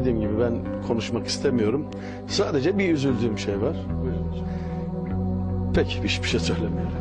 dediğim gibi ben konuşmak istemiyorum. Sadece bir üzüldüğüm şey var. Peki hiçbir şey söylemiyorum.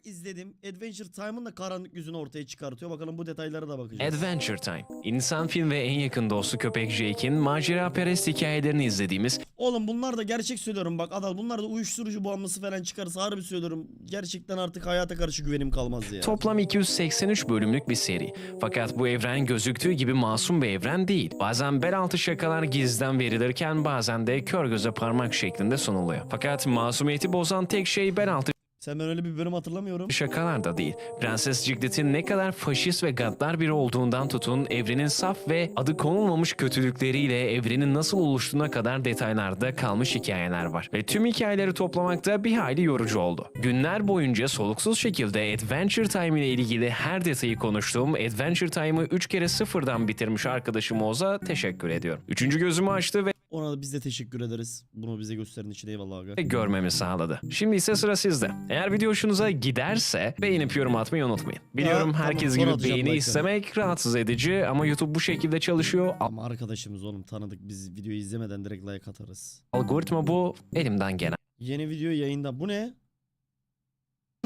Bayılarak izledim. Adventure Time'ın da karanlık yüzünü ortaya çıkartıyor. Bakalım bu detaylara da bakacağız. Adventure Time. İnsan film ve en yakın dostu köpek Jake'in macera perest hikayelerini izlediğimiz Oğlum bunlar da gerçek söylüyorum bak Adal bunlar da uyuşturucu bağımlısı falan çıkarsa harbi söylüyorum. Gerçekten artık hayata karşı güvenim kalmaz ya. toplam 283 bölümlük bir seri. Fakat bu evren gözüktüğü gibi masum bir evren değil. Bazen bel altı şakalar gizliden verilirken bazen de kör göze parmak şeklinde sunuluyor. Fakat masumiyeti bozan tek şey bel altı Sen ben öyle bir bölüm hatırlamıyorum. şakalar da değil. Prenses Ciglet'in ne kadar faşist ve gaddar biri olduğundan tutun evrenin saf ve adı konulmamış kötülükleriyle evrenin nasıl oluştuğuna kadar detaylarda kalmış hikayeler var. Ve tüm hikayeleri toplamakta bir hayli yorucu oldu. Günler boyunca soluksuz şekilde Adventure Time ile ilgili her detayı konuştuğum Adventure Time'ı 3 kere sıfırdan bitirmiş arkadaşım Oz'a teşekkür ediyorum. Üçüncü gözümü açtı ve Ona da biz de teşekkür ederiz. Bunu bize gösteren için eyvallah aga. görmemi sağladı. Şimdi ise sıra sizde. Eğer video hoşunuza giderse beğenip yorum atmayı unutmayın. Biliyorum tamam, herkes sonra gibi atacağım beğeni like'ları. istemek rahatsız edici ama YouTube bu şekilde çalışıyor. Ama arkadaşımız oğlum tanıdık biz videoyu izlemeden direkt like atarız. Algoritma bu elimden gelen. Yeni video yayında. Bu ne?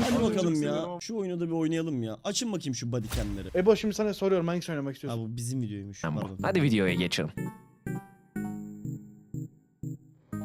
Hadi bakalım ya. Şu oyunu da bir oynayalım ya. Açın bakayım şu bodycamleri. Ebo şimdi sana soruyorum hangisini oynamak Ha istiyorsun? bu bizim videoymuş. bu. Pardon. Hadi videoya geçelim.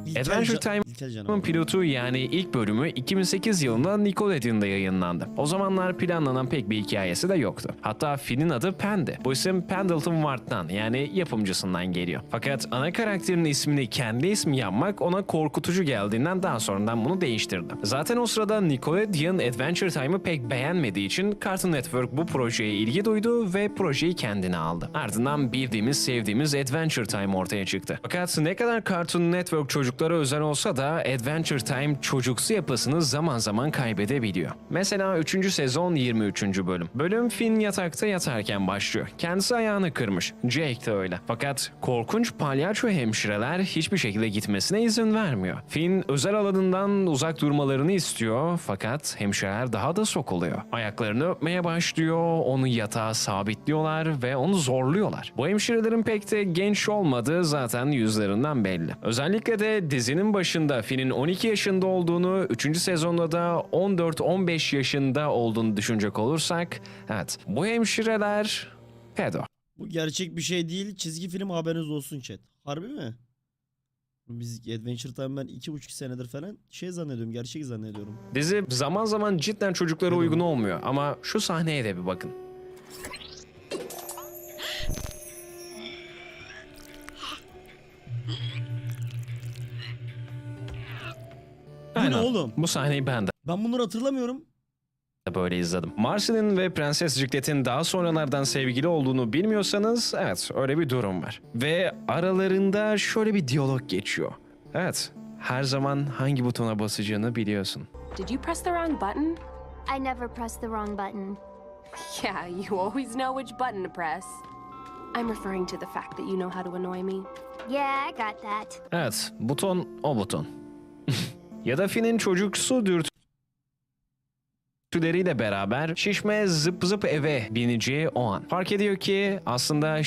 İlkel Adventure Ca- Time- İlkel canavar. Bunun pilotu yani ilk bölümü 2008 yılında Nickelodeon'da yayınlandı. O zamanlar planlanan pek bir hikayesi de yoktu. Hatta filmin adı Pen'di. Bu isim Pendleton Ward'dan yani yapımcısından geliyor. Fakat ana karakterin ismini kendi ismi yapmak ona korkutucu geldiğinden daha sonradan bunu değiştirdi. Zaten o sırada Nickelodeon Adventure Time'ı pek beğenmediği için Cartoon Network bu projeye ilgi duydu ve projeyi kendine aldı. Ardından bildiğimiz, sevdiğimiz Adventure Time ortaya çıktı. Fakat ne kadar Cartoon Network çocuklara özel olsa da Adventure Time çocuksu yapısını zaman zaman kaybedebiliyor. Mesela 3. sezon 23. bölüm. Bölüm Finn yatakta yatarken başlıyor. Kendisi ayağını kırmış. Jake de öyle. Fakat korkunç palyaço hemşireler hiçbir şekilde gitmesine izin vermiyor. Finn özel alanından uzak durmalarını istiyor fakat hemşireler daha da sokuluyor. Ayaklarını öpmeye başlıyor, onu yatağa sabitliyorlar ve onu zorluyorlar. Bu hemşirelerin pek de genç olmadığı zaten yüzlerinden belli. Özellikle de dizinin başında Finn'in 12 yaşında olduğunu, 3. sezonda da 14-15 yaşında olduğunu düşünecek olursak, evet bu hemşireler pedo. Bu gerçek bir şey değil. Çizgi film haberiniz olsun chat. Harbi mi? Biz Adventure Time ben iki buçuk senedir falan şey zannediyorum. Gerçek zannediyorum. Dizi zaman zaman cidden çocuklara uygun olmuyor ama şu sahneye de bir bakın. Ne oğlum? Bu sahneyi ben de Ben bunları hatırlamıyorum. böyle izledim. Marcel'in ve Prenses Jiglet'in daha sonralardan sevgili olduğunu bilmiyorsanız evet öyle bir durum var. Ve aralarında şöyle bir diyalog geçiyor. Evet her zaman hangi butona basacağını biliyorsun. Did you press the wrong button? I never pressed the wrong button. Yeah, you always know which button to press. I'm referring to the fact that you know how to annoy me. Yeah, I got that. Evet buton o buton. ya da Finn'in çocuksu dürtüleriyle beraber şişme zıp zıp eve bineceği o an. Fark ediyor ki aslında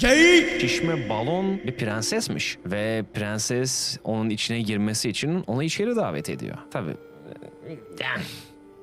Gay! şişme balon bir prensesmiş. Ve prenses onun içine girmesi için onu içeri davet ediyor. Tabii.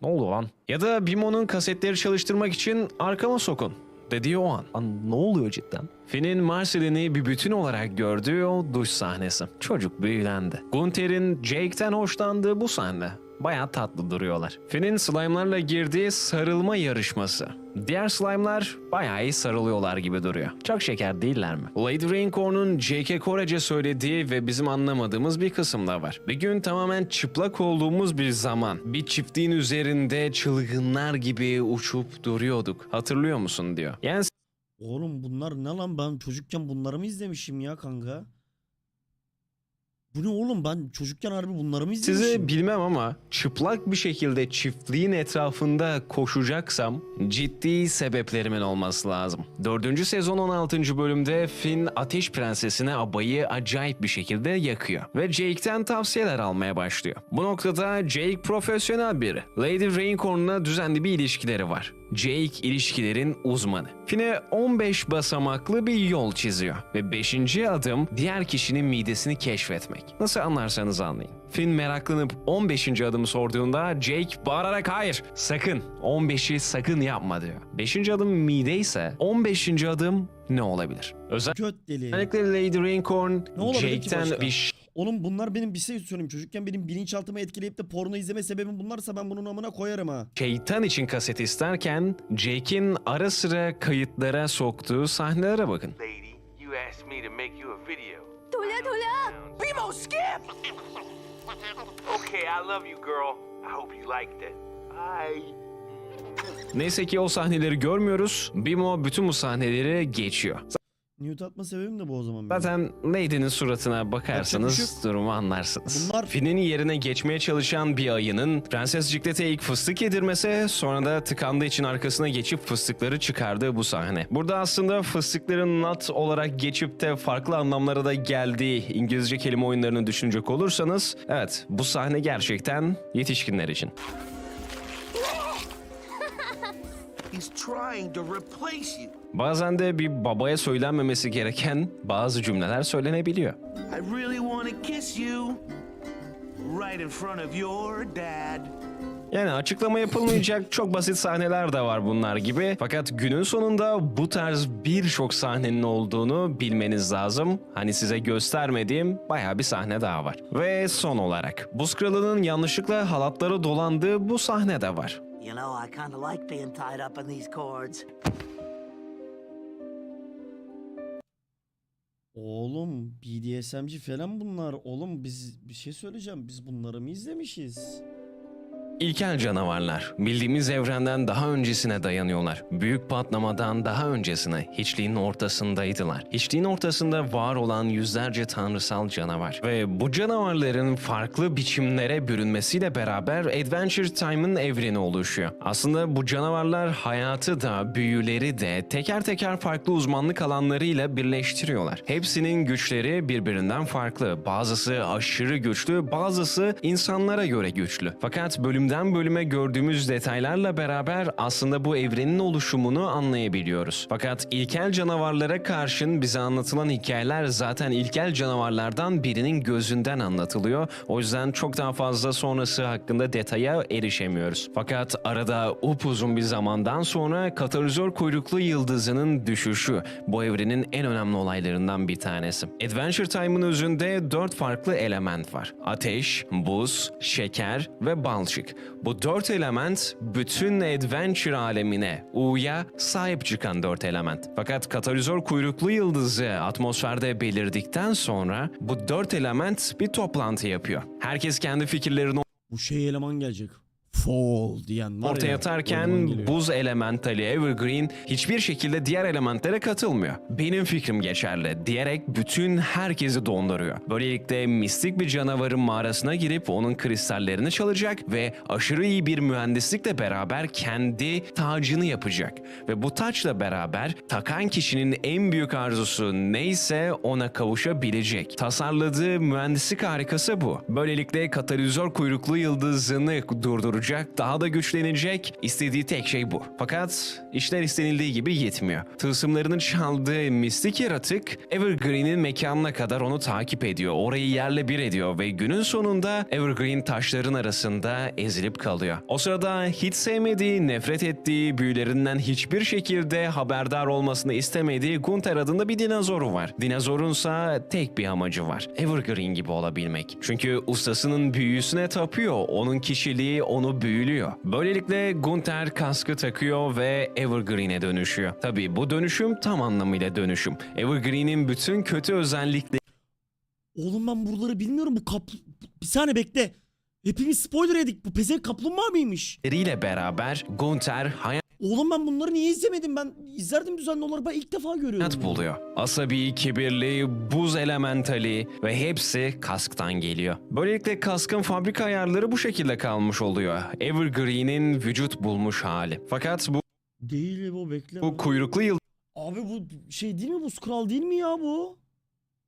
Ne oldu lan? Ya da Bimo'nun kasetleri çalıştırmak için arkama sokun dediği o an. Lan ne oluyor cidden? Finn'in Marcelin'i bir bütün olarak gördüğü o duş sahnesi. Çocuk büyülendi. Gunther'in Jake'ten hoşlandığı bu sahne. Bayağı tatlı duruyorlar. Finn'in slime'larla girdiği sarılma yarışması. Diğer slime'lar bayağı iyi sarılıyorlar gibi duruyor. Çok şeker değiller mi? Lady Raincorn'un J.K. Korece söylediği ve bizim anlamadığımız bir kısım da var. Bir gün tamamen çıplak olduğumuz bir zaman bir çiftliğin üzerinde çılgınlar gibi uçup duruyorduk. Hatırlıyor musun diyor. Yani Oğlum bunlar ne lan ben çocukken bunları mı izlemişim ya kanka? Bu ne oğlum ben çocukken harbi bunları mı izlemişim? Sizi bilmem ama çıplak bir şekilde çiftliğin etrafında koşacaksam ciddi sebeplerimin olması lazım. 4. sezon 16. bölümde Finn Ateş Prensesi'ne abayı acayip bir şekilde yakıyor ve Jake'ten tavsiyeler almaya başlıyor. Bu noktada Jake profesyonel biri. Lady Raincorn'la düzenli bir ilişkileri var. Jake ilişkilerin uzmanı. Finn'e 15 basamaklı bir yol çiziyor ve 5. adım diğer kişinin midesini keşfetmek. Nasıl anlarsanız anlayın. Finn meraklanıp 15. adımı sorduğunda Jake bağırarak hayır sakın 15'i sakın yapma diyor. 5. adım mide ise 15. adım ne olabilir? Göt deli. Özellikle Lady Raincorn Ne olabilir ki Jake'ten bir Oğlum bunlar benim bir şey söyleyeyim. Çocukken benim bilinçaltımı etkileyip de porno izleme sebebim bunlarsa ben bunun amına koyarım ha. şeytan için kaset isterken Jake'in ara sıra kayıtlara soktuğu sahnelere bakın. lady. You asked me to make you a video. Tula tula! Bimo, skip! Okay, I love you, girl. I hope you liked it. Bye. Neyse ki o sahneleri görmüyoruz. Bimo bütün bu sahneleri geçiyor. Newt atma sebebim de bu o zaman. benim. Zaten Lady'nin suratına bakarsanız bir şey durumu anlarsınız. Bunlar- Finn'in yerine geçmeye çalışan bir ayının Prenses Ciklet'e ilk fıstık yedirmesi sonra da tıkandığı için arkasına geçip fıstıkları çıkardığı bu sahne. Burada aslında fıstıkların nut olarak geçip de farklı anlamlara da geldiği İngilizce kelime oyunlarını düşünecek olursanız evet bu sahne gerçekten yetişkinler için. Bazen de bir babaya söylenmemesi gereken bazı cümleler söylenebiliyor. I really want to kiss you. Right in front of your dad. Yani açıklama yapılmayacak çok basit sahneler de var bunlar gibi. Fakat günün sonunda bu tarz birçok sahnenin olduğunu bilmeniz lazım. Hani size göstermediğim bayağı bir sahne daha var. Ve son olarak Buz Kralı'nın yanlışlıkla halatlara dolandığı bu sahne de var. You know, I kind of like being tied up in these cords. Oğlum BDSM'ci falan bunlar. Oğlum biz bir şey söyleyeceğim. Biz bunları mı izlemişiz? İlkel canavarlar bildiğimiz evrenden daha öncesine dayanıyorlar. Büyük patlamadan daha öncesine hiçliğin ortasındaydılar. Hiçliğin ortasında var olan yüzlerce tanrısal canavar. Ve bu canavarların farklı biçimlere bürünmesiyle beraber Adventure Time'ın evreni oluşuyor. Aslında bu canavarlar hayatı da büyüleri de teker teker farklı uzmanlık alanlarıyla birleştiriyorlar. Hepsinin güçleri birbirinden farklı. Bazısı aşırı güçlü, bazısı insanlara göre güçlü. Fakat bölümden bölüme gördüğümüz detaylarla beraber aslında bu evrenin oluşumunu anlayabiliyoruz. Fakat ilkel canavarlara karşın bize anlatılan hikayeler zaten ilkel canavarlardan birinin gözünden anlatılıyor. O yüzden çok daha fazla sonrası hakkında detaya erişemiyoruz. Fakat arada upuzun bir zamandan sonra katalizör kuyruklu yıldızının düşüşü bu evrenin en önemli olaylarından bir tanesi. Adventure Time'ın özünde dört farklı element var. Ateş, buz, şeker ve balçık. Bu dört element bütün adventure alemine, U'ya sahip çıkan dört element. Fakat katalizör kuyruklu yıldızı atmosferde belirdikten sonra bu dört element bir toplantı yapıyor. Herkes kendi fikirlerini Bu şey eleman gelecek. Fall diyen var ortaya ya. atarken buz elementali Evergreen hiçbir şekilde diğer elementlere katılmıyor. Benim fikrim geçerli diyerek bütün herkesi donduruyor. Böylelikle mistik bir canavarın mağarasına girip onun kristallerini çalacak ve aşırı iyi bir mühendislikle beraber kendi tacını yapacak. Ve bu taçla beraber takan kişinin en büyük arzusu neyse ona kavuşabilecek. Tasarladığı mühendislik harikası bu. Böylelikle katalizör kuyruklu yıldızını durduracak, daha da güçlenecek. İstediği tek şey bu. Fakat işler istenildiği gibi yetmiyor. Tılsımlarını çaldığı mistik yaratık Evergreen'in mekanına kadar onu takip ediyor. Orayı yerle bir ediyor ve günün sonunda Evergreen taşların arasında ezilip kalıyor. O sırada hiç sevmediği, nefret ettiği, büyülerinden hiçbir şekilde haberdar olmasını istemediği Gunther adında bir dinozoru var. Dinozorunsa tek bir amacı var. Evergreen gibi olabilmek. Çünkü ustasının büyüsüne tapıyor. Onun kişiliği onu büyülüyor. Böylelikle Gunther kaskı takıyor ve Evergreen'e dönüşüyor. Tabii bu dönüşüm tam anlamıyla dönüşüm. Evergreen'in bütün kötü özellikleri Oğlum ben buraları bilmiyorum. Bu kap... Bir saniye bekle. Hepimiz spoiler yedik. Bu pezevenk kaplumbağa mıymış? ile beraber Gunther hayat Oğlum ben bunları niye izlemedim? Ben izlerdim düzenli olarak. Ben ilk defa görüyorum. buluyor. Asabi, kibirli, buz elementali ve hepsi kasktan geliyor. Böylelikle kaskın fabrika ayarları bu şekilde kalmış oluyor. Evergreen'in vücut bulmuş hali. Fakat bu, Değil bu bekle. bu kuyruklu Abi bu şey değil mi? Bu Skrull değil mi ya bu?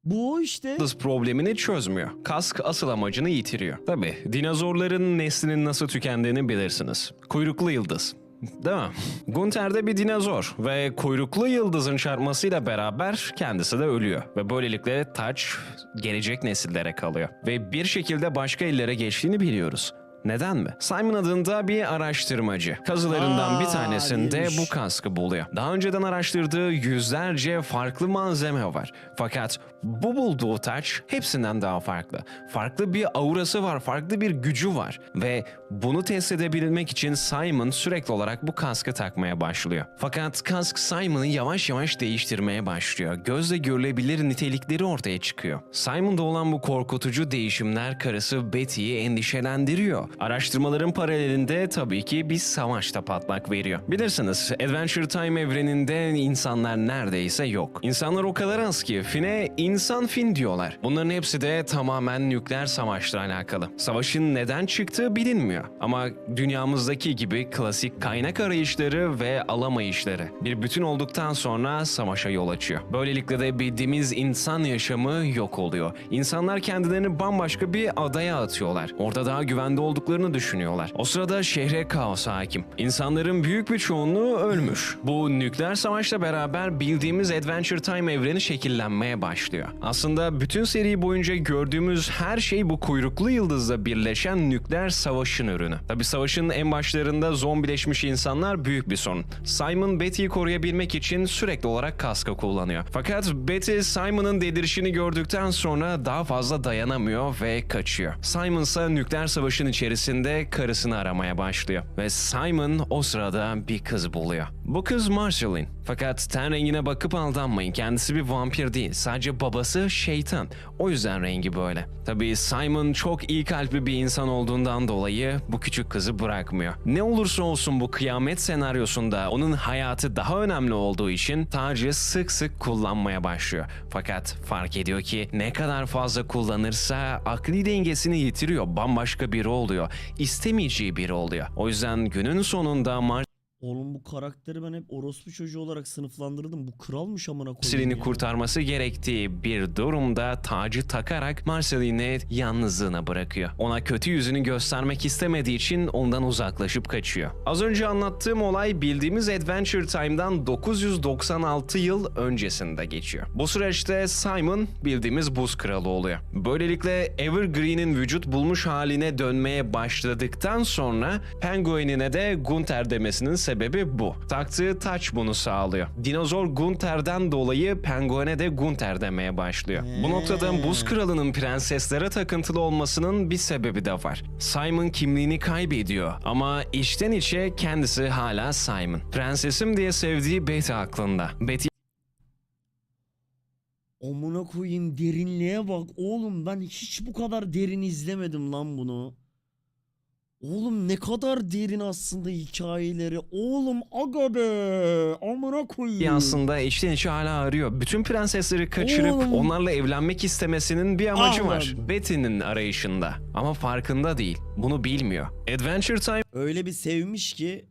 Bu o işte. yıldız problemini çözmüyor. Kask asıl amacını yitiriyor. Tabi dinozorların neslinin nasıl tükendiğini bilirsiniz. Kuyruklu yıldız. Değil mi? Gunther de bir dinozor ve kuyruklu yıldızın çarpmasıyla beraber kendisi de ölüyor. Ve böylelikle taç gelecek nesillere kalıyor. Ve bir şekilde başka ellere geçtiğini biliyoruz. Neden mi? Simon adında bir araştırmacı. Kazılarından bir Aa, tanesinde değilmiş. bu kaskı buluyor. Daha önceden araştırdığı yüzlerce farklı malzeme var. Fakat bu bulduğu taç hepsinden daha farklı. Farklı bir aurası var, farklı bir gücü var. Ve bunu test edebilmek için Simon sürekli olarak bu kaskı takmaya başlıyor. Fakat kask Simon'ı yavaş yavaş değiştirmeye başlıyor. Gözle görülebilir nitelikleri ortaya çıkıyor. Simon'da olan bu korkutucu değişimler karısı Betty'yi endişelendiriyor. Araştırmaların paralelinde tabii ki bir savaş da patlak veriyor. Bilirsiniz Adventure Time evreninde insanlar neredeyse yok. İnsanlar o kadar az ki Finn'e insan Finn diyorlar. Bunların hepsi de tamamen nükleer savaşla alakalı. Savaşın neden çıktığı bilinmiyor. Ama dünyamızdaki gibi klasik kaynak arayışları ve alamayışları bir bütün olduktan sonra savaşa yol açıyor. Böylelikle de bildiğimiz insan yaşamı yok oluyor. İnsanlar kendilerini bambaşka bir adaya atıyorlar. Orada daha güvende olduklarını düşünüyorlar. O sırada şehre kaos hakim. İnsanların büyük bir çoğunluğu ölmüş. Bu nükleer savaşla beraber bildiğimiz Adventure Time evreni şekillenmeye başlıyor. Aslında bütün seri boyunca gördüğümüz her şey bu kuyruklu yıldızla birleşen nükleer savaşın ürünü. Tabi savaşın en başlarında zombileşmiş insanlar büyük bir sorun. Simon Betty'yi koruyabilmek için sürekli olarak kaskı kullanıyor. Fakat Betty Simon'ın delirişini gördükten sonra daha fazla dayanamıyor ve kaçıyor. Simon ise nükleer savaşın içerisinde karısını aramaya başlıyor. Ve Simon o sırada bir kız buluyor. Bu kız Marceline. Fakat ten rengine bakıp aldanmayın. Kendisi bir vampir değil. Sadece babası şeytan. O yüzden rengi böyle. Tabii Simon çok iyi kalpli bir insan olduğundan dolayı bu küçük kızı bırakmıyor. Ne olursa olsun bu kıyamet senaryosunda onun hayatı daha önemli olduğu için tacı sık sık kullanmaya başlıyor. Fakat fark ediyor ki ne kadar fazla kullanırsa akli dengesini yitiriyor. Bambaşka biri oluyor. İstemeyeceği biri oluyor. O yüzden günün sonunda Mar Oğlum bu karakteri ben hep orospu çocuğu olarak sınıflandırdım. Bu kralmış amına koyayım. Marceline'i ya. kurtarması gerektiği bir durumda tacı takarak Marceline'i yalnızlığına bırakıyor. Ona kötü yüzünü göstermek istemediği için ondan uzaklaşıp kaçıyor. Az önce anlattığım olay bildiğimiz Adventure Time'dan 996 yıl öncesinde geçiyor. Bu süreçte Simon bildiğimiz buz kralı oluyor. Böylelikle Evergreen'in vücut bulmuş haline dönmeye başladıktan sonra Penguin'ine de Gunther demesinin sebebi bu. Taktığı taç bunu sağlıyor. Dinozor Gunther'den dolayı Penguin'e de Gunther demeye başlıyor. Bu noktada Buz Kralı'nın prenseslere takıntılı olmasının bir sebebi de var. Simon kimliğini kaybediyor ama içten içe kendisi hala Simon. Prensesim diye sevdiği Betty aklında. Betty Amına koyayım derinliğe bak. Oğlum ben hiç bu kadar derin izlemedim lan bunu. Oğlum ne kadar derin aslında hikayeleri. Oğlum aga be. Amına koyayım. aslında içten içe hala arıyor. Bütün prensesleri kaçırıp Oğlum. onlarla evlenmek istemesinin bir amacı var. Anladım. Betty'nin arayışında. Ama farkında değil. Bunu bilmiyor. Adventure Time Öyle bir sevmiş ki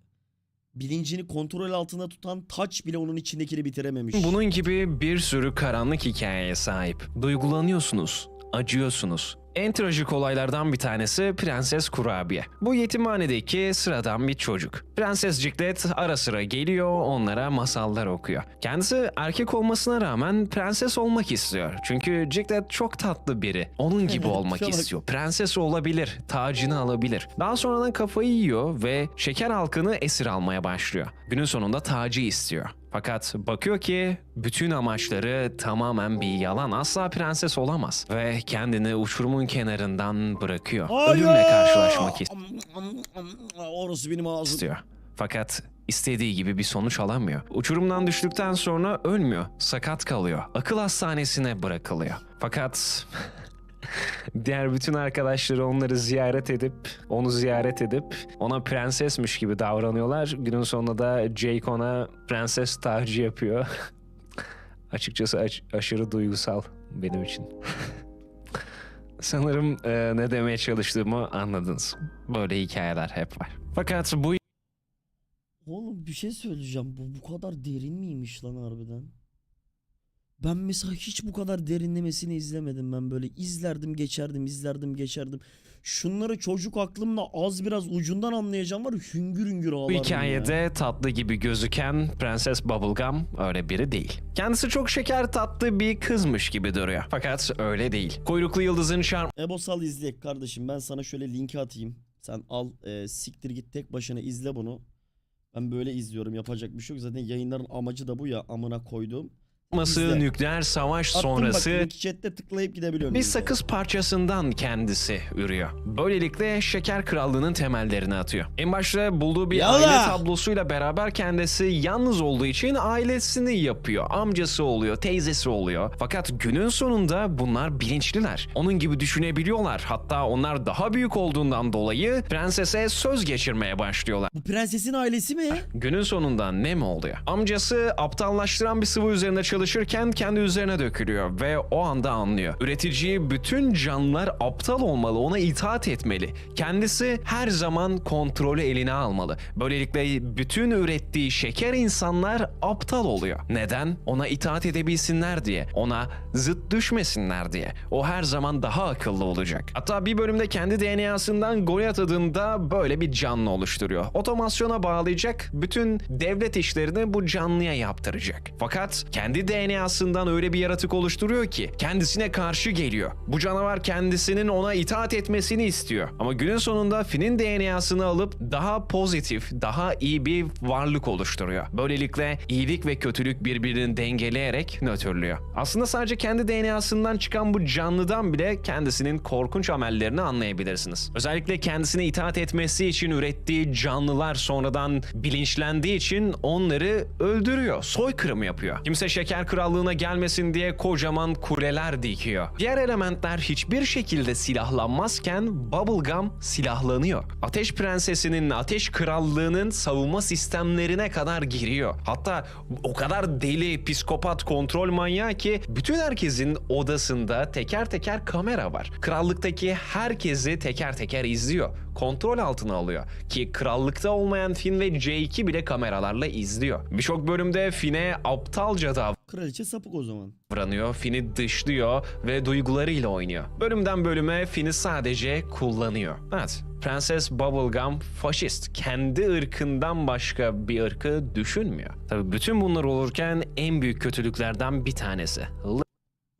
bilincini kontrol altında tutan taç bile onun içindekini bitirememiş. Bunun gibi bir sürü karanlık hikayeye sahip. Duygulanıyorsunuz, acıyorsunuz. En trajik olaylardan bir tanesi Prenses Kurabiye. Bu yetimhanedeki sıradan bir çocuk. Prenses Ciklet ara sıra geliyor, onlara masallar okuyor. Kendisi erkek olmasına rağmen prenses olmak istiyor. Çünkü Ciklet çok tatlı biri. Onun gibi olmak istiyor. Prenses olabilir, tacını alabilir. Daha sonradan kafayı yiyor ve şeker halkını esir almaya başlıyor. Günün sonunda tacı istiyor. Fakat bakıyor ki bütün amaçları tamamen bir yalan. Asla prenses olamaz ve kendini uçurumun kenarından bırakıyor. Ölümle karşılaşmak Orası benim ağzım. istiyor. Fakat istediği gibi bir sonuç alamıyor. Uçurumdan düştükten sonra ölmüyor, sakat kalıyor. Akıl hastanesine bırakılıyor. Fakat diğer bütün arkadaşları onları ziyaret edip, onu ziyaret edip ona prensesmiş gibi davranıyorlar. Günün sonunda da Jake ona prenses tacı yapıyor. Açıkçası aç- aşırı duygusal benim için. Sanırım e, ne demeye çalıştığımı anladınız. Böyle hikayeler hep var. Fakat bu Oğlum bir şey söyleyeceğim. Bu bu kadar derin miymiş lan harbiden? Ben mesela hiç bu kadar derinlemesini izlemedim ben böyle izlerdim geçerdim izlerdim geçerdim. Şunları çocuk aklımla az biraz ucundan anlayacağım var ya, hüngür hüngür ağlarım Bu ya. hikayede tatlı gibi gözüken Prenses Bubblegum öyle biri değil. Kendisi çok şeker tatlı bir kızmış gibi duruyor. Fakat öyle değil. Kuyruklu yıldızın şarm Ebo sal izleyek kardeşim ben sana şöyle linki atayım. Sen al e, siktir git tek başına izle bunu. Ben böyle izliyorum yapacak bir şey yok. Zaten yayınların amacı da bu ya amına koyduğum. İzle. nükleer savaş Attım sonrası bak chatte tıklayıp gidebiliyorum. bir sakız parçasından kendisi ürüyor. Böylelikle şeker krallığının temellerini atıyor. En başta bulduğu bir Yallah! aile tablosuyla beraber kendisi yalnız olduğu için ailesini yapıyor. Amcası oluyor, teyzesi oluyor. Fakat günün sonunda bunlar bilinçliler. Onun gibi düşünebiliyorlar. Hatta onlar daha büyük olduğundan dolayı prensese söz geçirmeye başlıyorlar. Bu prensesin ailesi mi? Günün sonunda ne mi oluyor? Amcası aptallaştıran bir sıvı üzerinde çalışırken kendi üzerine dökülüyor ve o anda anlıyor. Üretici bütün canlılar aptal olmalı, ona itaat etmeli. Kendisi her zaman kontrolü eline almalı. Böylelikle bütün ürettiği şeker insanlar aptal oluyor. Neden? Ona itaat edebilsinler diye. Ona zıt düşmesinler diye. O her zaman daha akıllı olacak. Hatta bir bölümde kendi DNA'sından Goliath adında böyle bir canlı oluşturuyor. Otomasyona bağlayacak, bütün devlet işlerini bu canlıya yaptıracak. Fakat kendi DNA'sından öyle bir yaratık oluşturuyor ki kendisine karşı geliyor. Bu canavar kendisinin ona itaat etmesini istiyor. Ama günün sonunda Finn'in DNA'sını alıp daha pozitif, daha iyi bir varlık oluşturuyor. Böylelikle iyilik ve kötülük birbirini dengeleyerek nötrlüyor. Aslında sadece kendi DNA'sından çıkan bu canlıdan bile kendisinin korkunç amellerini anlayabilirsiniz. Özellikle kendisine itaat etmesi için ürettiği canlılar sonradan bilinçlendiği için onları öldürüyor, soykırım yapıyor. Kimse şeker krallığına gelmesin diye kocaman kuleler dikiyor. Diğer elementler hiçbir şekilde silahlanmazken Bubblegum silahlanıyor. Ateş Prensesi'nin, Ateş Krallığı'nın savunma sistemlerine kadar giriyor. Hatta o kadar deli, psikopat, kontrol manyağı ki bütün herkesin odasında teker teker kamera var. Krallıktaki herkesi teker teker izliyor. Kontrol altına alıyor. Ki krallıkta olmayan Finn ve J2 bile kameralarla izliyor. Birçok bölümde Finn'e aptalca Kraliçe sapık o zaman. davranıyor, Finn'i dışlıyor ve duygularıyla oynuyor. Bölümden bölüme Finn'i sadece kullanıyor. Evet, Prenses Bubblegum faşist. Kendi ırkından başka bir ırkı düşünmüyor. Tabii bütün bunlar olurken en büyük kötülüklerden bir tanesi.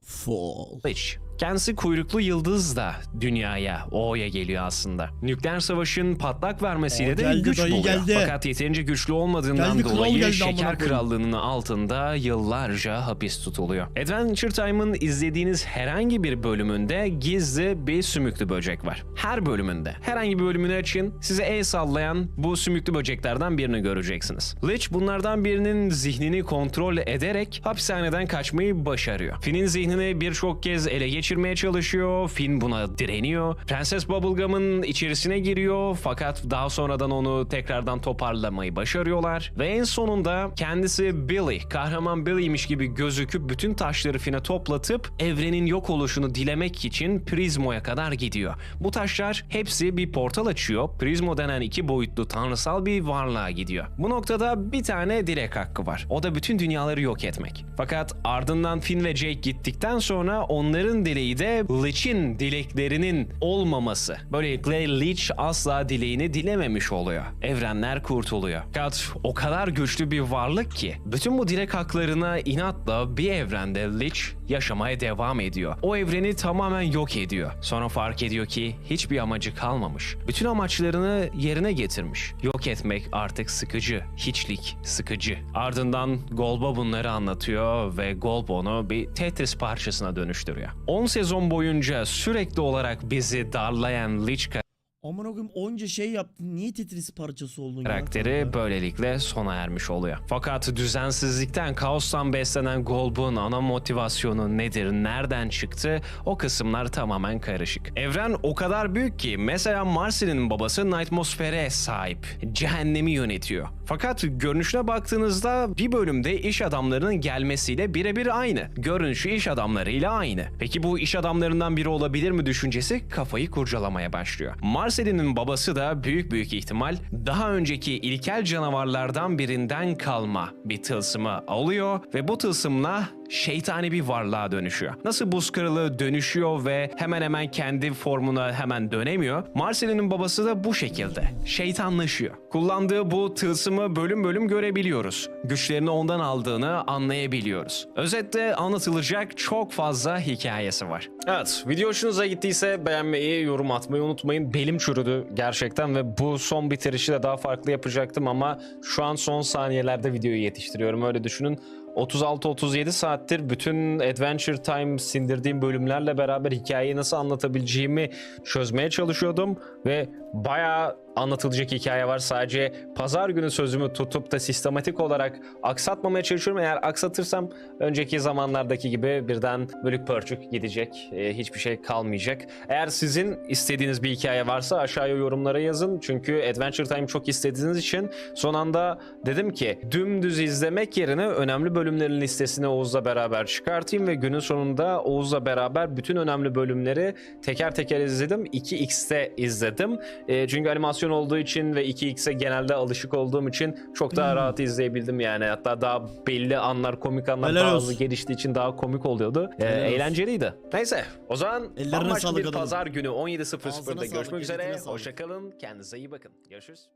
Fall. Lich. Kendisi kuyruklu yıldız da dünyaya, O'ya geliyor aslında. Nükleer savaşın patlak vermesiyle Aa, de geldi, güç dayı buluyor. geldi. Fakat yeterince güçlü olmadığından Geldi, kral dolayı geldi, amına Şeker koyayım. Krallığı'nın altında yıllarca hapis tutuluyor. Adventure Time'ın izlediğiniz herhangi bir bölümünde gizli bir sümüklü böcek var. Her bölümünde. Herhangi bir bölümünü açın, size el sallayan bu sümüklü böceklerden birini göreceksiniz. Lich bunlardan birinin zihnini kontrol ederek hapishaneden kaçmayı başarıyor. Finn'in zihnini birçok kez ele geçirmeye çalışıyor. Finn buna direniyor. Prenses Bubblegum'ın içerisine giriyor fakat daha sonradan onu tekrardan toparlamayı başarıyorlar. Ve en sonunda kendisi Billy, kahraman Billy'miş gibi gözüküp bütün taşları Finn'e toplatıp evrenin yok oluşunu dilemek için Prizmo'ya kadar gidiyor. Bu taşlar hepsi bir portal açıyor. Prizmo denen iki boyutlu tanrısal bir varlığa gidiyor. Bu noktada bir tane dilek hakkı var. O da bütün dünyaları yok etmek. Fakat ardından Finn ve Jake gittikten sonra onların dileği de Lich'in dileklerinin olmaması. Böylelikle Lich asla dileğini dilememiş oluyor. Evrenler kurtuluyor. Fakat o kadar güçlü bir varlık ki bütün bu dilek haklarına inatla bir evrende Lich yaşamaya devam ediyor. O evreni tamamen yok ediyor. Sonra fark ediyor ki hiçbir amacı kalmamış. Bütün amaçlarını yerine getirmiş. Yok etmek artık sıkıcı. Hiçlik sıkıcı. Ardından Golba bunları anlatıyor ve Golb onu bir Tetris parçasına dönüştürüyor. 10 sezon boyunca sürekli olarak bizi darlayan Lich Aman koyayım onca şey yaptın. Niye Tetris parçası oldun ya? karakteri kanka? böylelikle sona ermiş oluyor. Fakat düzensizlikten, kaostan beslenen Golb'un ana motivasyonu nedir, nereden çıktı o kısımlar tamamen karışık. Evren o kadar büyük ki mesela Marcy'nin babası Nightmosfer'e sahip. Cehennemi yönetiyor. Fakat görünüşüne baktığınızda bir bölümde iş adamlarının gelmesiyle birebir aynı. Görünüşü iş adamlarıyla aynı. Peki bu iş adamlarından biri olabilir mi düşüncesi kafayı kurcalamaya başlıyor. Marcel'in babası da büyük büyük ihtimal daha önceki ilkel canavarlardan birinden kalma bir tılsımı alıyor ve bu tılsımla şeytani bir varlığa dönüşüyor. Nasıl buz kralı dönüşüyor ve hemen hemen kendi formuna hemen dönemiyor. Marcelin'in babası da bu şekilde. Şeytanlaşıyor. Kullandığı bu tılsımı bölüm bölüm görebiliyoruz. Güçlerini ondan aldığını anlayabiliyoruz. Özetle anlatılacak çok fazla hikayesi var. Evet, video hoşunuza gittiyse beğenmeyi, yorum atmayı unutmayın. Belim çürüdü gerçekten ve bu son bitirişi de daha farklı yapacaktım ama şu an son saniyelerde videoyu yetiştiriyorum öyle düşünün. 36-37 saattir bütün Adventure Time sindirdiğim bölümlerle beraber hikayeyi nasıl anlatabileceğimi çözmeye çalışıyordum ve bayağı anlatılacak hikaye var. Sadece pazar günü sözümü tutup da sistematik olarak aksatmamaya çalışıyorum. Eğer aksatırsam önceki zamanlardaki gibi birden bölük pörçük gidecek. Ee, hiçbir şey kalmayacak. Eğer sizin istediğiniz bir hikaye varsa aşağıya yorumlara yazın. Çünkü Adventure Time çok istediğiniz için son anda dedim ki dümdüz izlemek yerine önemli bölümlerin listesini Oğuz'la beraber çıkartayım ve günün sonunda Oğuz'la beraber bütün önemli bölümleri teker teker izledim. 2x'te izledim. Ee, çünkü animasyon olduğu için ve 2x'e genelde alışık olduğum için çok daha rahat izleyebildim yani. Hatta daha belli anlar, komik anlar Helal daha olsun. hızlı geliştiği için daha komik oluyordu. Ee, eğlenceliydi. Neyse o zaman Ellerine bambaşka bir adamım. pazar günü Ağzına 17.00'da sağlık, görüşmek üzere. Hoşçakalın. Kendinize iyi bakın. Görüşürüz.